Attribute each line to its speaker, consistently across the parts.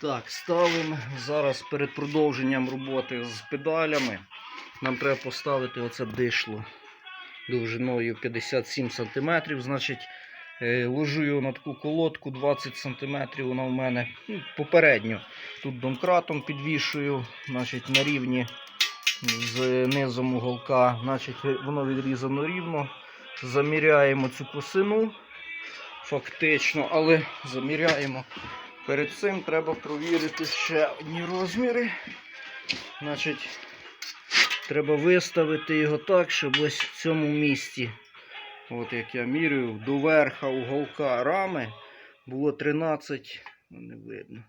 Speaker 1: Так, ставимо зараз перед продовженням роботи з педалями. Нам треба поставити оце дишло довжиною 57 см. Значить, е, ложу його на таку колодку 20 см. Вона в мене ну, попередньо. Тут домкратом підвішую, значить, на рівні з низом уголка. Значить, воно відрізано рівно. Заміряємо цю косину. Фактично, але заміряємо. Перед цим треба провірити ще одні розміри. Значить, треба виставити його так, щоб ось в цьому місці, от як я міряю, до верха уголка рами було 13, ну не видно.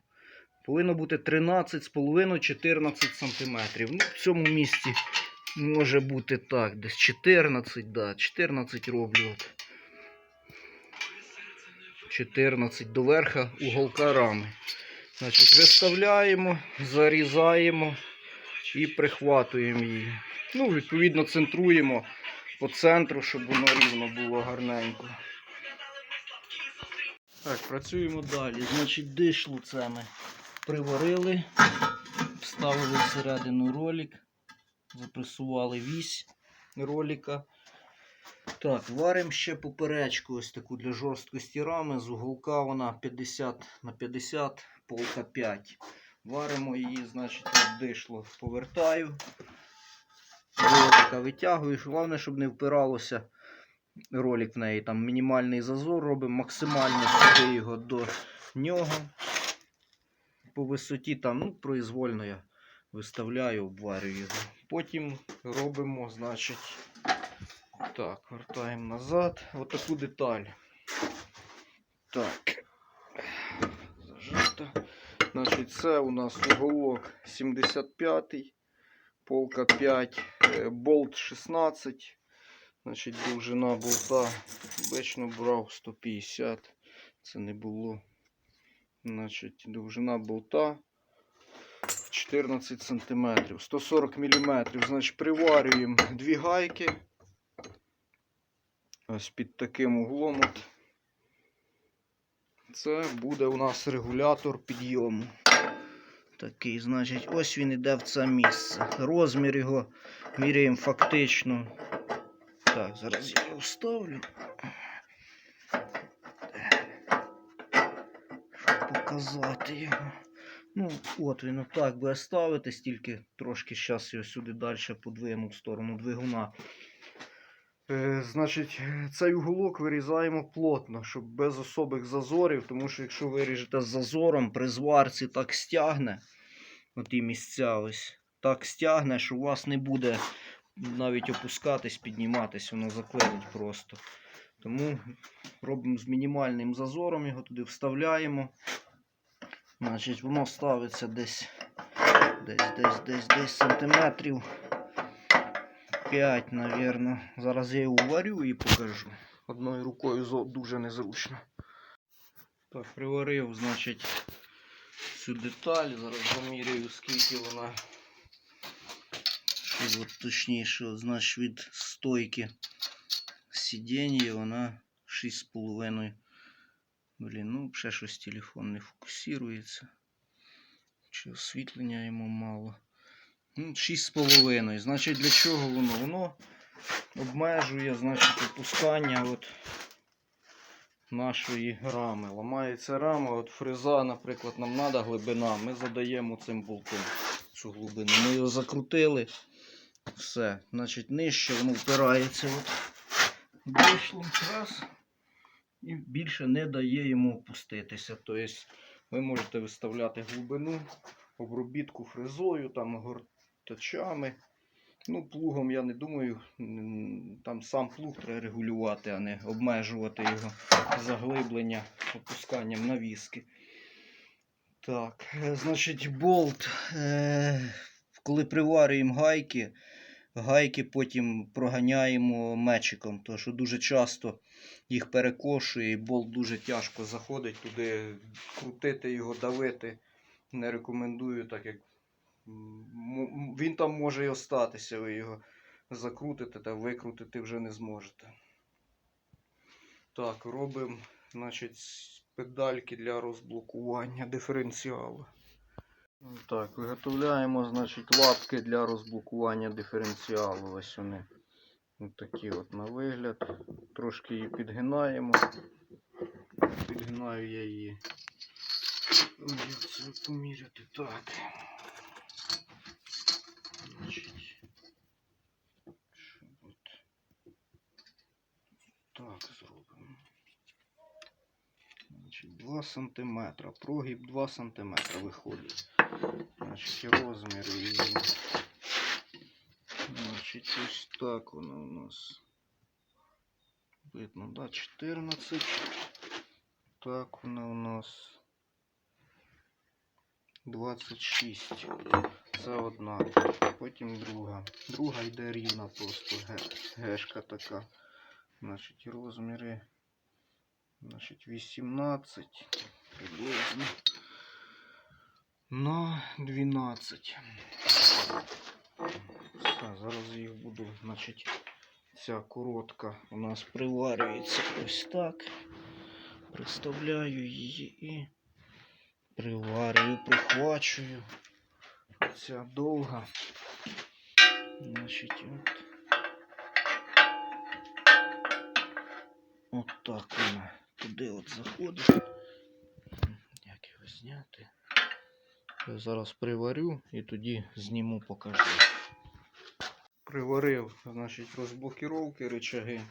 Speaker 1: Повинно бути 13,5-14 см. Ну, в цьому місці може бути так, десь 14, да, 14 роблю. От. 14 до верха уголка рами. Значить, виставляємо, зарізаємо і прихватуємо її. Ну, відповідно, центруємо по центру, щоб воно рівно було гарненько. Так, працюємо далі. Значить, це ми приварили, вставили всередину ролик, запресували вісь ролика. Так, варимо ще поперечку ось таку для жорсткості рами. З уголка вона 50 на 50, полка 5. Варимо її, значить, дишло повертаю. Ролика витягую. Головне, щоб не впиралося ролик в неї. Там мінімальний зазор робимо, максимально сюди його до нього. По висоті там, ну, произвольно я виставляю, обварюю його. Потім робимо, значить. Так, вертаємо назад. Отаку деталь. Так. Зажито. Значить, це у нас уголок 75, полка 5, е, болт 16. Значить, довжина болта. Обично брав 150. Це не було. Значить, довжина болта 14 см. 140 мм. Значить, приварюємо дві гайки. Ось під таким углом. От. Це буде у нас регулятор підйому. Такий, значить, ось він іде в це місце. Розмір його міряємо фактично. Так, зараз я його вставлю. Щоб показати його. Ну, от він отак буде ставитись, тільки трошки зараз його сюди далі подвину в сторону двигуна. Е, Значить, цей уголок вирізаємо плотно, щоб без особих зазорів, тому що якщо виріжете з зазором, при зварці так стягне, оті місця ось, так стягне, що у вас не буде навіть опускатись, підніматись, воно заклинить просто. Тому робимо з мінімальним зазором, його туди вставляємо. Значить, воно ставиться десь, десь, десь, десь, десь сантиметрів. 5, напевно. Зараз я його варю і покажу. Одною рукою зо- дуже незручно. Так, приварив, значить, цю деталь. Зараз заміряю, скільки вона. Щоб от точніше, от, значить, від стойки сидіння вона 6,5. Блін, ну ще щось телефон не фокусується. Чи освітлення йому мало. Ну, 6,5. Значить, для чого воно? Воно обмежує, значить, опускання от нашої рами. Ламається рама, от фреза, наприклад, нам треба глибина. Ми задаємо цим болтом цю глибину. Ми його закрутили. Все. Значить, нижче воно впирається. От. Вийшло раз. І більше не дає йому опуститися. Тобто ви можете виставляти глибину, обробітку фрезою, там гортачами. Ну, плугом, я не думаю, там сам плуг треба регулювати, а не обмежувати його заглиблення опусканням навіски. Так, е, значить, болт, е, коли приварюємо гайки, гайки потім проганяємо мечиком, тому що дуже часто їх перекошує і болт дуже тяжко заходить туди, крутити його, давити. Не рекомендую, так як він там може і остатися, ви його закрутите та викрутити вже не зможете. Так, робимо значить, педальки для розблокування диференціалу. Так, виготовляємо, значить, лапки для розблокування диференціалу. Ось вони. Ось такі от на вигляд. Трошки її підгинаємо. Підгинаю я її. Як це поміряти? Так. Значить. що от Так зробимо. Значить, 2 см. Прогиб 2 см виходить. Значить, розмір її. Значить, ось так воно у нас. Видно, да, 14. Так воно у нас 26. Це одна. Потім друга. Друга йде рівна просто ге- гешка така. Значить, розміри. Значить, 18 приблизно на 12. Все, зараз їх буду, значить, ця коротка у нас приварюється ось так. Приставляю її і приварюю, прихвачую. Ця довга. Значить, от. От так вона туди от заходить. Як його зняти? Я зараз приварю і тоді зніму покажу. Приварив, значить, розблокіровки речаги.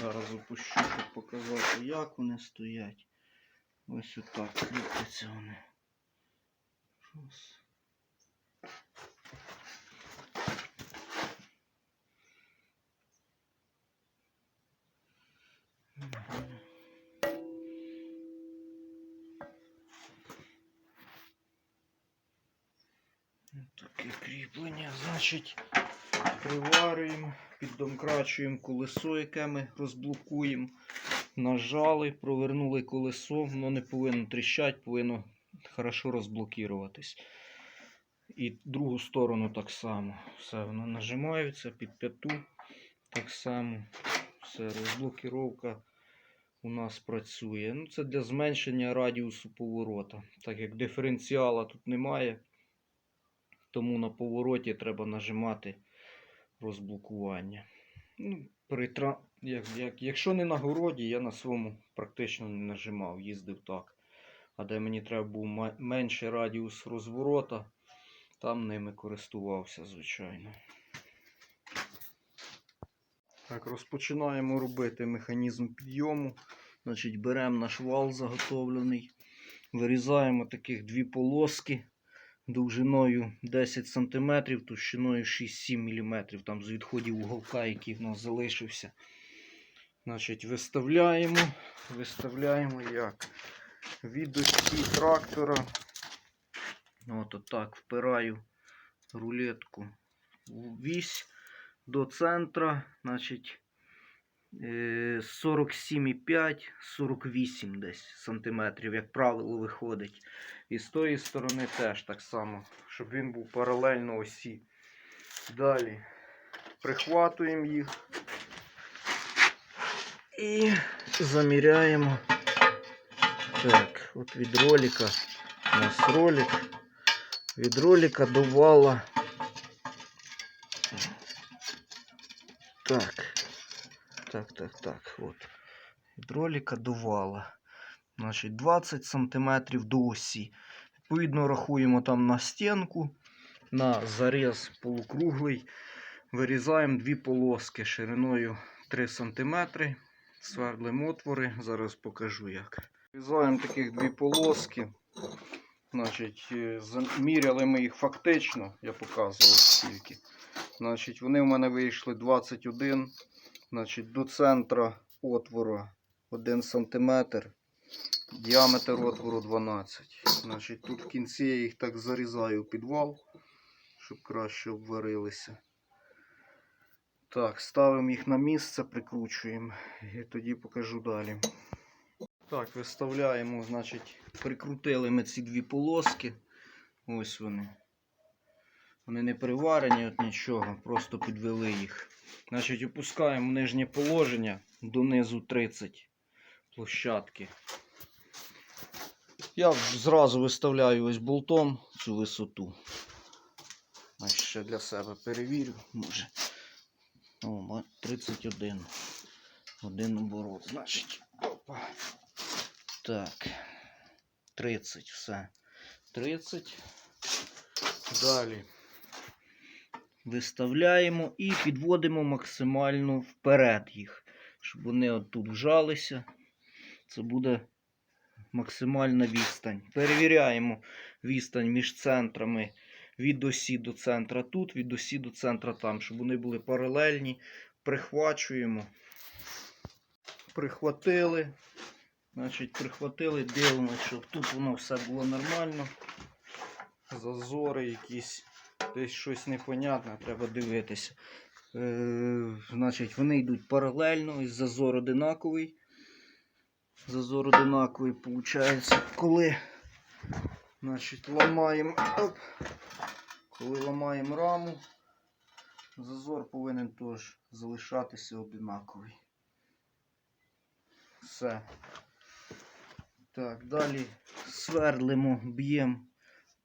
Speaker 1: Зараз опущу, щоб показати, як вони стоять. Ось отак кріпляться вони. Мгм. Таке кріплення, значить, приварюємо, піддомкрачуємо колесо, яке ми розблокуємо. Нажали, провернули колесо, воно не повинно тріщати, повинно хорошо розблокуватись. І другу сторону так само. Все, воно нажимається під п'яту. Так само. Все, розблокіровка у нас працює. Ну, це для зменшення радіусу поворота. Так як диференціала тут немає. Тому на повороті треба нажимати розблокування. Ну, при як, як, якщо не на городі, я на своєму практично не нажимав, їздив так. А де мені треба був менший радіус розворота, там ними користувався, звичайно. Так, розпочинаємо робити механізм підйому. Значить, беремо наш вал заготовлений, вирізаємо таких дві полоски довжиною 10 см, товщиною 6-7 мм, там з відходів уголка, який в нас залишився. Значить, виставляємо, виставляємо як від осі трактора. От отак впираю рулетку в вісь до центра, значить, е, 47,5-48 десь сантиметрів, як правило, виходить. І з тої сторони теж так само, щоб він був паралельно осі. Далі прихватуємо їх і заміряємо. Так, от від ролика у нас ролик. Від ролика до вала. Так. Так, так, так. От. Від ролика до вала. Значить, 20 см до осі. Відповідно, рахуємо там на стінку, на заріз полукруглий. Вирізаємо дві полоски шириною 3 см. Свердлимо отвори. Зараз покажу як. Вирізаємо таких дві полоски. Значить, е, заміряли ми їх фактично, я показував скільки. Значить, вони в мене вийшли 21. Значить, до центра отвору 1 см. Діаметр отвору 12. Значить, тут в кінці я їх так зарізаю в підвал, щоб краще обварилися. Так, ставимо їх на місце, прикручуємо і тоді покажу далі. Так, виставляємо, значить, прикрутили ми ці дві полоски. Ось вони. Вони не приварені от нічого, просто підвели їх. Значить, опускаємо нижнє положення донизу 30 площадки. Я зразу виставляю ось болтом цю висоту. Значить, ще для себе перевірю, може. О, 31. Один оборот. Значить. Опа. Так. 30, все. 30. Далі. Виставляємо і підводимо максимально вперед їх, щоб вони отут вжалися. Це буде максимальна відстань. Перевіряємо відстань між центрами від осі до центра тут, від осі до центра там, щоб вони були паралельні. Прихвачуємо. Прихватили. Значить, прихватили, дивимося, щоб тут воно все було нормально. Зазори якісь, десь щось непонятне, треба дивитися. Е, значить, вони йдуть паралельно, і зазор одинаковий. Зазор одинаковий виходить, коли значить, ламаємо, оп, коли ламаємо раму, зазор повинен теж залишатися одинаковий. Все. Так, далі свердлимо, б'ємо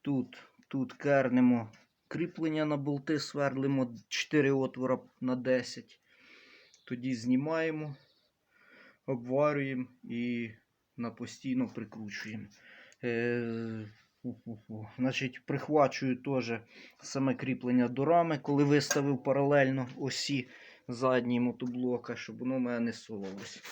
Speaker 1: тут, тут кернемо кріплення на болти, сверлимо 4 отвора на 10. Тоді знімаємо, обварюємо і на постійно прикручуємо. Е. Значить, прихвачую теж саме кріплення до рами, коли виставив паралельно осі задній мотоблока, щоб воно в мене не совалось.